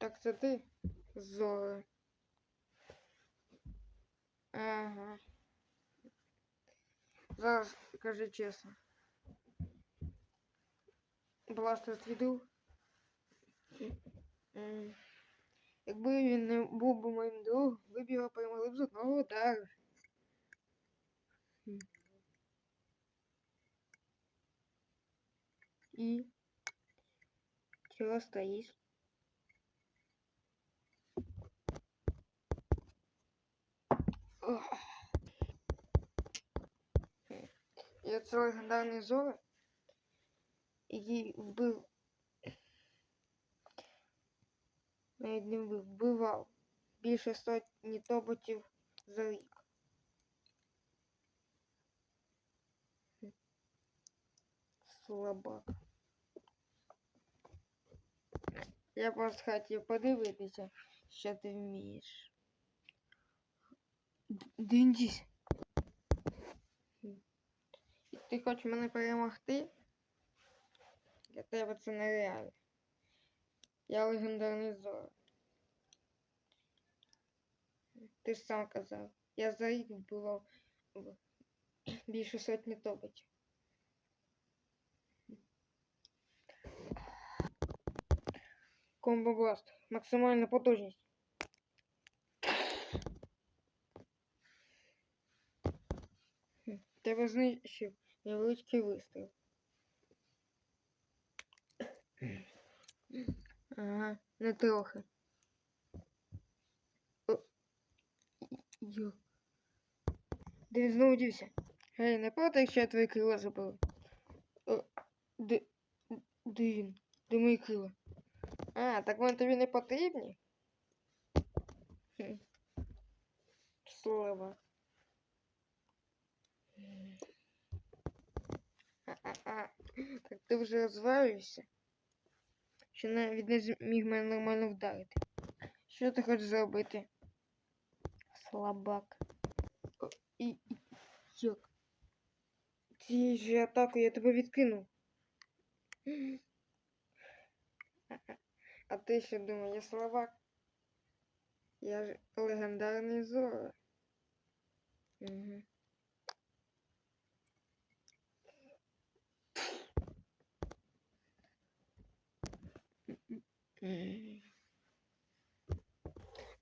Так це ти? Зора. Ага. Зараз кажи чесно. Бластер твій друг? М. Якби він не був би моїм другом, ви б його перемогли б з одного удару. М. І чого стоїш? Це легендарний Зора, який вбив. Навіть не вбив, вбивав більше сотні тоботів за рік. Слабак. Я просто хотів подивитися, що ти вмієш. Д- Діндісь. І Ти хочеш мене перемогти? Для тебе це нереально. Я легендарний Зора. Ти ж сам казав. Я за рік в- більше сотні тоботів. Комбо Бласт. Максимальна потужність. Тебе знищив невеличкий вистріл. Ага, не трохи. О, Йо. Де знову дівся? Гей, не проти, якщо я твої крила заберу. Де, де він? Де мої крила? А, так вони тобі не потрібні? Слава. Так ти вже розвалюєшся? Що навіть не зміг мене нормально вдарити. Що ти хочеш зробити? Слабак. О, і, і як? Цією же атакою я тебе відкинув. А- ти що думав, я слабак? Я ж легендарний Зора. Угу.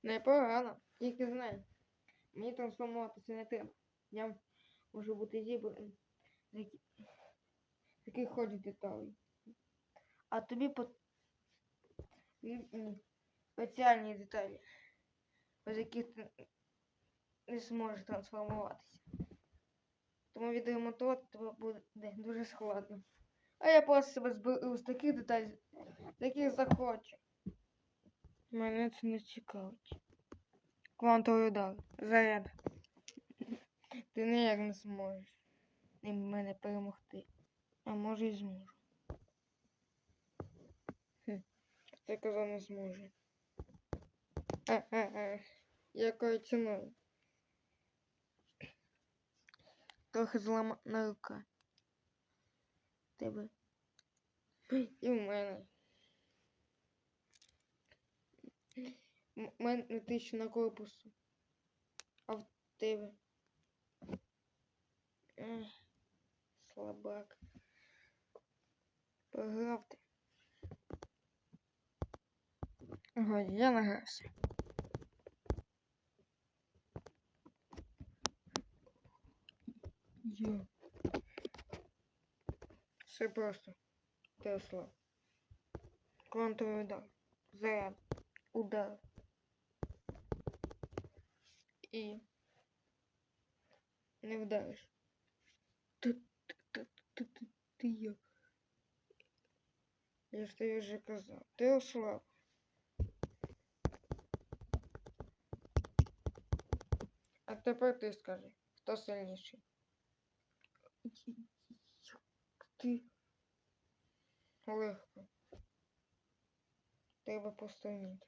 Непогано, тільки знай. Мені трансформуватися не треба. Я можу бути зібраним з яких ходять деталей. А тобі по спеціальні деталі, без яких ти не зможеш трансформуватися. Тому відремонтувати тебе буде дуже складно. А я просто себе зберу з таких деталей, яких захочу. Мене це не цікавить. Квантовий удар. Заряд. Ти ніяк не зможеш ним мене перемогти. А може і зможу. Ти казав не зможе. Якою ціною? Трохи зламана рука. Тебе. І в мене. М- мене тисяча на корпусу. А в тебе. Ех, слабак. Програв ти. Ага, я награвся. Йо. Все просто. Тесла. Квантовий удар. Заряд. Удар. І не вдариш. Ти, ти, ти, ти, ти, ти як? Я ж тобі вже казав. Ти ослаб. А тепер ти скажи, хто сильніший? Ти легко. Треба постійніти.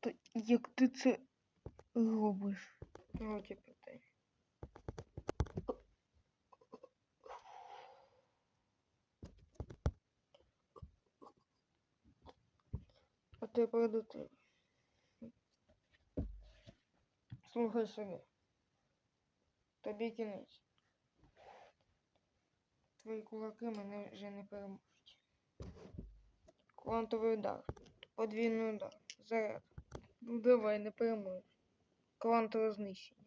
Та як ти це робиш? Ну, ті питання. Тепер до тебе. Слухай сюди. Тобі кінець. Твої кулаки мене вже не переможуть. Квантовий удар. Подвійний удар. Заряд. Ну давай, не переможеш. Квантове знищення.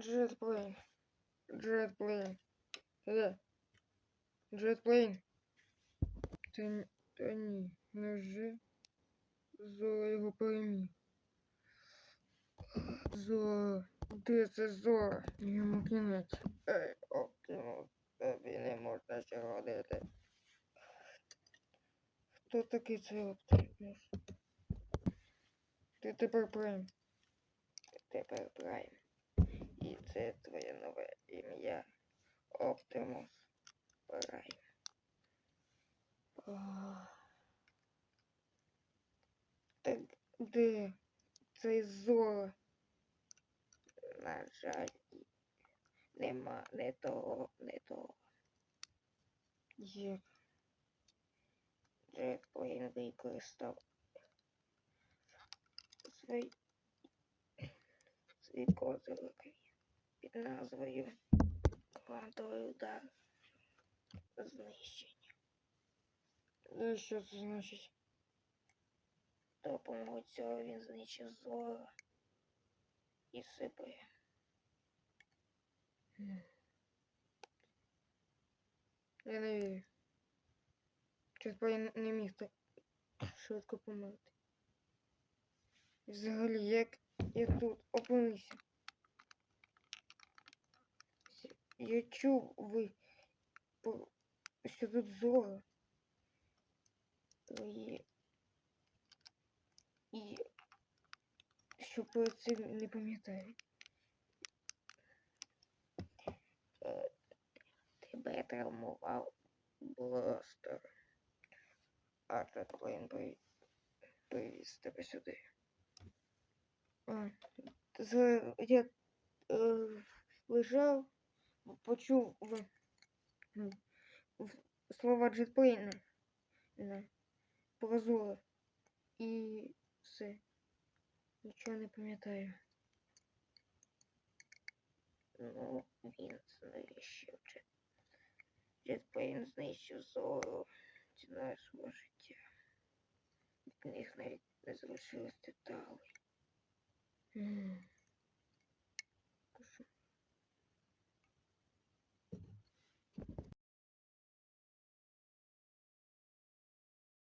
Джетплейн. Джетплейн. Де? Джетплейн. Та, н- та ні, невже Зора його переміг? Зора. Де це Зора? Йому кінець. Ей, Оптимус, тобі не можна сьогодити. Хто такий цей Оптимус? Ти тепер Прайм. Ти тепер Прайм. І це твоє нове ім'я. Оптимус Прайм. Ах. Так де цей Зора? На жаль, нема не того, не того. Як? Джек Плейн використав свій свій козирок під назвою Квантовий удар знищення. Що це значить? Допомогою цього він знищив зору і себе. Я не вірю. Щось я не міг так швидко померти. Взагалі, як я тут опинився? Я чув ви, що тут зора. І, і що перед цим не пам'ятаю. Е, Тебе травмував бластер. А Джетплейн при... привіз тебе сюди. Я е, лежав, почув в, в слова Джетплейна не, прозоро. І все. Нічого не пам'ятаю. Ну, він знищив Джет. Джетплейн знищив зору ціною свого життя. Від них навіть не залишилось деталей.